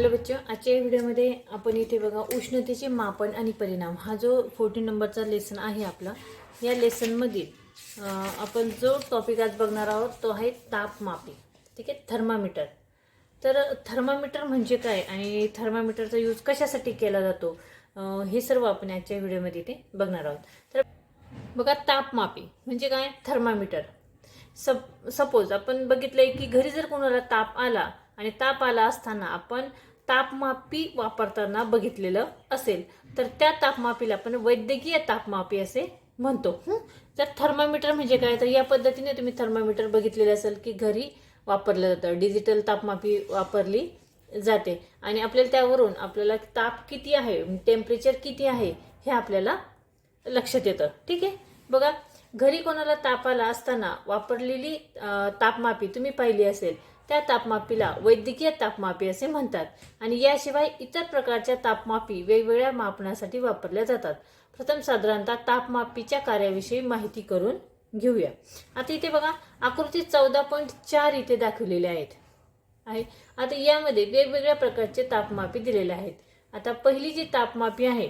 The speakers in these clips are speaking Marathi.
हॅलो बच्चो आजच्या व्हिडिओमध्ये आपण इथे बघा उष्णतेचे मापन आणि परिणाम. हा जो फोर्टीन नंबरचा लेसन आहे आपला या लेसनमधील आपण जो टॉपिक आज बघणार आहोत तो आहे तापमापी ठीक आहे? थर्मामीटर तर थर्मामीटर म्हणजे काय आणि थर्मामीटरचा यूज कशासाठी केला जातो? हे सर्व आपण आजच्या व्हिडिओमध्ये इथे बघणार आहोत. तर बघा तापमापी म्हणजे काय? थर्मामीटर सप सपोज आपण बघितलंय की घरी जर कोणाला ताप आला आणि ताप आला असताना आपण तापमापी वापरताना बघितलेलं असेल तर त्या तापमापीला आपण वैद्यकीय तापमापी असे म्हणतो. तर थर्मामीटर म्हणजे काय? तर या पद्धतीने तुम्ही थर्मामीटर बघितलेलं असेल की घरी वापरलं जातं. डिजिटल तापमापी वापरली जाते. आणि आपल्याला त्यावरून आपल्याला ताप किती आहे टेम्परेचर किती आहे हे आपल्याला लक्षात येतं. ठीक आहे? बघा घरी कोणाला ताप आला असताना वापरलेली तापमापी तुम्ही पाहिली असेल त्या तापमापीला वैद्यकीय तापमापी असे म्हणतात आणि याशिवाय इतर प्रकारच्या तापमापी वेगवेगळ्या मापनासाठी वापरल्या जातात. प्रथम साधारणतः तापमापीच्या कार्याविषयी माहिती करून घेऊया. आता इथे बघा आकृती चौदा पॉईंट चार इथे दाखवलेले आहेत. आहे. आता यामध्ये वेगवेगळ्या प्रकारचे तापमापी दिलेले आहेत. आता पहिली जी तापमापी आहे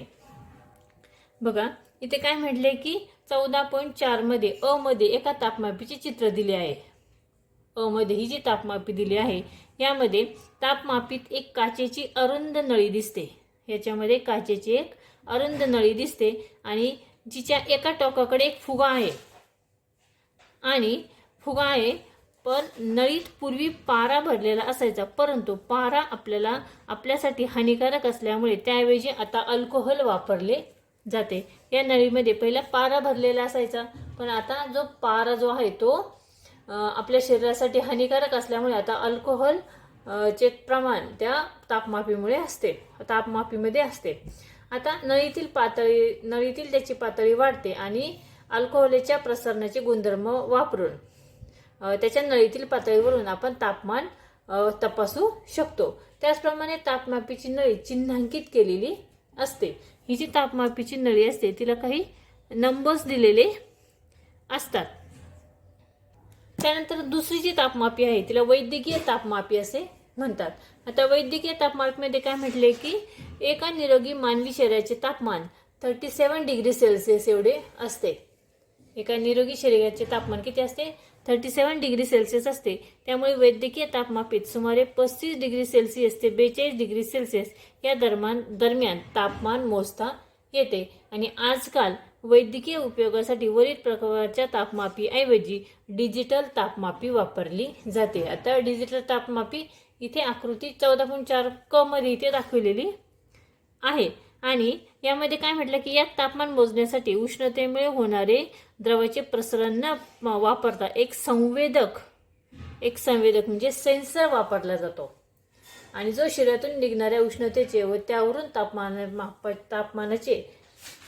बघा इथे काय म्हटले की चौदा पॉईंट चारमध्ये अमध्ये एका तापमापीचे चित्र दिले आहे. अमध्ये मध्ये ही जी तापमापी दिली आहे यामध्ये तापमापीत एक काचेची अरुंद नळी दिसते. याच्यामध्ये काचेची एक अरुंद नळी दिसते आणि जिच्या एका टोकाकडे एक फुगा आहे. आणि फुगा आहे पण नळीत पूर्वी पारा भरलेला असायचा परंतु पारा आपल्याला आपल्यासाठी हानिकारक असल्यामुळे त्याऐवजी आता अल्कोहोल वापरले जाते. या नळीमध्ये पहिला पारा भरलेला असायचा पण आता जो पारा जो आहे तो आपल्या शरीरासाठी हानिकारक असल्यामुळे आता अल्कोहोल चे प्रमाण त्या तापमापीमुळे असते तापमापीमध्ये असते. आता नळीतील पातळी नळीतील त्याची पातळी वाढते आणि अल्कोहोलच्या प्रसरणाचे गुणधर्म वापरून त्याच्या नळीतील पातळीवरून आपण तापमान तपासू शकतो. त्याचप्रमाणे तापमापीची नळी चिन्हांकित केलेली असते. ही जी तापमापीची नळी असते तिला काही नंबर्स दिलेले असतात. त्यानंतर दुसरी जी तापमापी आहे तिला वैद्यकीय तापमापी असे म्हणतात. आता वैद्यकीय तापमापीमध्ये काय म्हटले की एका निरोगी मानवी शरीराचे तापमान थर्टी सेवन डिग्री सेल्सिअस एवढे असते. एका निरोगी शरीराचे तापमान किती असते? थर्टी सेवन डिग्री सेल्सिअस असते. त्यामुळे वैद्यकीय तापमापीत सुमारे पस्तीस डिग्री सेल्सिअस ते बेचाळीस डिग्री सेल्सिअस या दरम्यान दरम्यान तापमान मोजता येते. आणि आजकाल वैद्यकीय उपयोगासाठी वरील प्रकारच्या तापमापीऐवजी डिजिटल तापमापी वापरली जाते. आता डिजिटल तापमापी इथे आकृती चौदा पॉईंट चार क मध्ये इथे दाखवलेली आहे. आणि यामध्ये काय म्हटलं की यात तापमान मोजण्यासाठी उष्णतेमुळे होणारे द्रवाचे प्रसरण न वापरता एक संवेदक एक संवेदक म्हणजे सेन्सर वापरला जातो. आणि जो शरीरातून निघणाऱ्या उष्णतेचे व त्यावरून तापमान माप तापमानाचे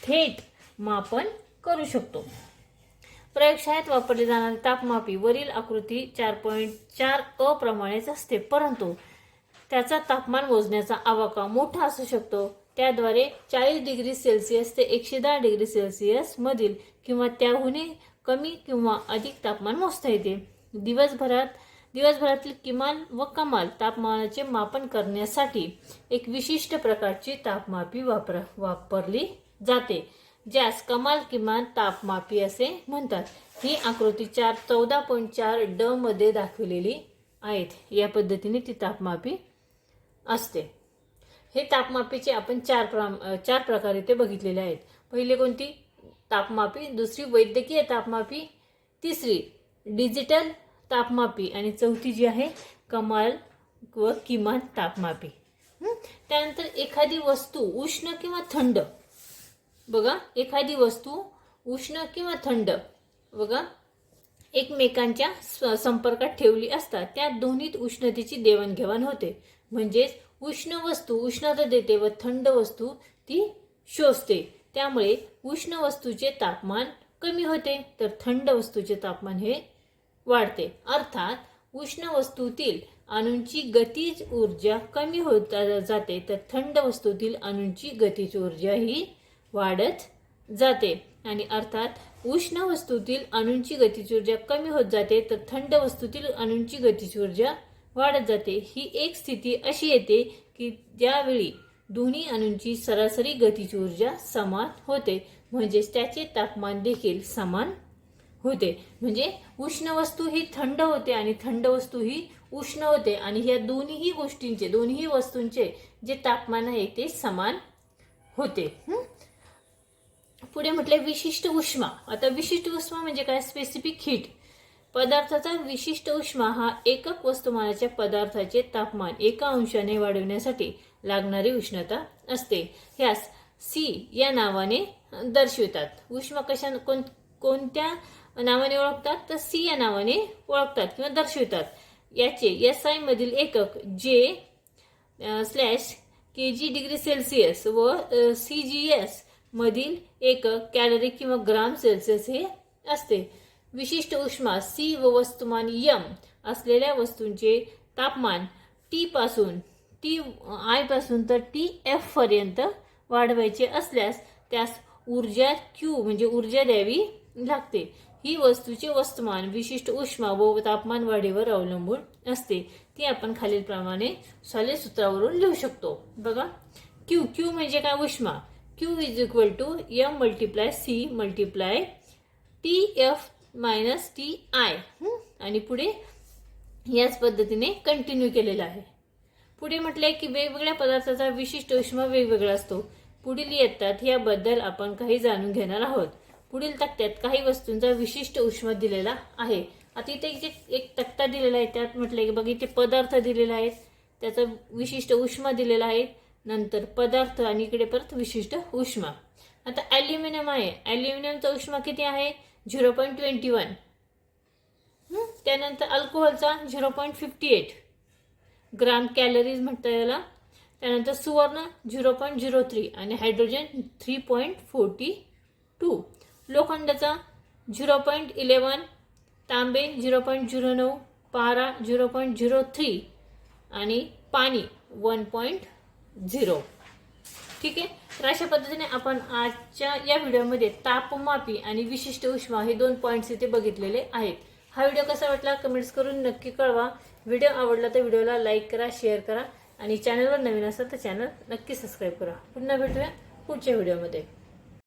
थेट मापन करू शकतो. प्रयोगशाळेत वापरली जाणारे तापमापी वरील आकृती चार पॉईंट चार अ प्रमाणेच असते. परंतु त्याचा तापमान मोजण्याचा आवाका मोठा असू शकतो. त्याद्वारे चाळीस डिग्री सेल्सिअस ते एकशे दहा डिग्री सेल्सिअस मधील किंवा त्याहूनही कमी किंवा अधिक तापमान मोजता येते. दिवसभरात दिवसभरातील किमान व कमाल तापमानाचे मापन करण्यासाठी एक विशिष्ट प्रकारची तापमापी वापर वापरली जाते. ज्यास कमाल किमान तापमापी असे म्हणतात. ही आकृती चार चौदा पॉईंट चार ड मध्ये दाखवलेली आहेत. या पद्धतीने ती तापमापी असते. हे तापमापीचे आपण चार प्रम चार प्रकारे ते बघितलेले आहेत. पहिले कोणती? तापमापी. दुसरी वैद्यकीय तापमापी. तिसरी डिजिटल तापमापी. आणि चौथी जी आहे कमाल व किमान तापमापी. त्यानंतर एखादी वस्तू उष्ण किंवा थंड बघा एखादी वस्तू उष्ण किंवा थंड बघा एकमेकांच्या स- संपर्कात ठेवली असता त्या दोन्हीत उष्णतेची देवाणघेवाण होते. म्हणजेच उष्ण वस्तू उष्णता देते व थंड वस्तू ती शोषते. त्यामुळे उष्ण वस्तूचे तापमान कमी होते तर थंड वस्तूचे तापमान हे वाढते. अर्थात उष्ण वस्तूतील अणूंची गतीज ऊर्जा कमी होत जाते तर थंड वस्तूतील अणूंची गतीज ऊर्जा ही वाढत जाते. आणि अर्थात उष्ण वस्तूतील अणूंची गतीची ऊर्जा कमी होत जाते तर थंड वस्तूतील अणूंची गतीची ऊर्जा वाढत जाते. ही एक स्थिती अशी येते की ज्यावेळी दोन्ही अणूंची सरासरी गतीची ऊर्जा समान होते म्हणजेच त्याचे तापमान देखील समान होते. म्हणजे उष्ण वस्तू ही थंड होते आणि थंड वस्तू ही उष्ण होते. आणि ह्या दोन्हीही गोष्टींचे दोन्ही वस्तूंचे जे तापमान आहे ते समान होते. पुढे म्हटले विशिष्ट उष्मा. आता विशिष्ट उष्मा म्हणजे काय? स्पेसिफिक हीट पदार्थाचा विशिष्ट उष्मा हा एकक वस्तुमानाच्या पदार्थाचे तापमान एका अंशाने वाढवण्यासाठी लागणारी उष्णता असते. ह्यास सी या नावाने दर्शवितात. उष्मा कशा कोण कोणत्या नावाने ओळखतात? तर सी या नावाने ओळखतात किंवा दर्शवितात. याचे एस आय मधील एकक जे slash K G degree Celsius व सी जी एस मधील एकक कॅलरी किंवा ग्राम सेल्सिअस हे असते. विशिष्ट उष्मा सी व वस्तुमान यम असलेल्या वस्तूंचे तापमान टी पासून टी आयपासून तर टी एफ पर्यंत वाढवायचे असल्यास त्यास ऊर्जा क्यू म्हणजे ऊर्जा द्यावी लागते. ही वस्तूचे वस्तुमान विशिष्ट उष्मा व तापमान वाढीवर अवलंबून असते. ती आपण खालीलप्रमाणे सॉले सूत्रावरून लिहू शकतो. बघा. क्यू क्यू म्हणजे काय? उष्मा. Q is equal to M multiply C multiply T F minus T I आणि पुढे याच पद्धतीने कंटिन्यू केलेलं आहे. पुढे म्हटलंय की वेगवेगळ्या पदार्थाचा विशिष्ट उष्मा वेगवेगळा असतो. पुढील येतात याबद्दल आपण काही जाणून घेणार आहोत. पुढील तक्त्यात काही वस्तूंचा विशिष्ट उष्मा दिलेला आहे. आता इथे जे एक तक्ता दिलेला आहे. त्यात म्हटलंय की बघ इथे पदार्थ दिलेले आहेत. त्याचा विशिष्ट उष्मा दिलेला आहे. नंतर पदार्थ आणि इकडे परत विशिष्ट उष्मा. आता ॲल्युमिनियम आहे. ॲल्युमिनियमचा उष्मा किती आहे? झिरो पॉईंट ट्वेंटी वन त्यानंतर अल्कोहोलचा zero point fifty eight gram calories म्हणता याला. त्यानंतर सुवर्ण झिरो पॉईंट झिरो थ्री आणि hydrogen three point forty two लोखंडाचा झिरो पॉईंट इलेवन तांबे झिरो पॉईंट झिरो नऊ पारा झिरो पॉईंट झिरो थ्री आणि पाणी वन पॉईंट झिरो. ठीक आहे? तर अशा पद्धतीने आपण आजच्या या व्हिडिओमध्ये तापमापी आणि विशिष्ट उष्मा हे दोन पॉईंट्स इथे बघितलेले आहेत. हा व्हिडिओ कसा वाटला कमेंट्स करून नक्की कळवा. व्हिडिओ आवडला तर व्हिडिओला लाईक करा शेअर करा आणि चॅनलवर नवीन असाल तर चॅनल नक्की सबस्क्राईब करा. पुन्हा भेटूया पुढच्या व्हिडिओमध्ये.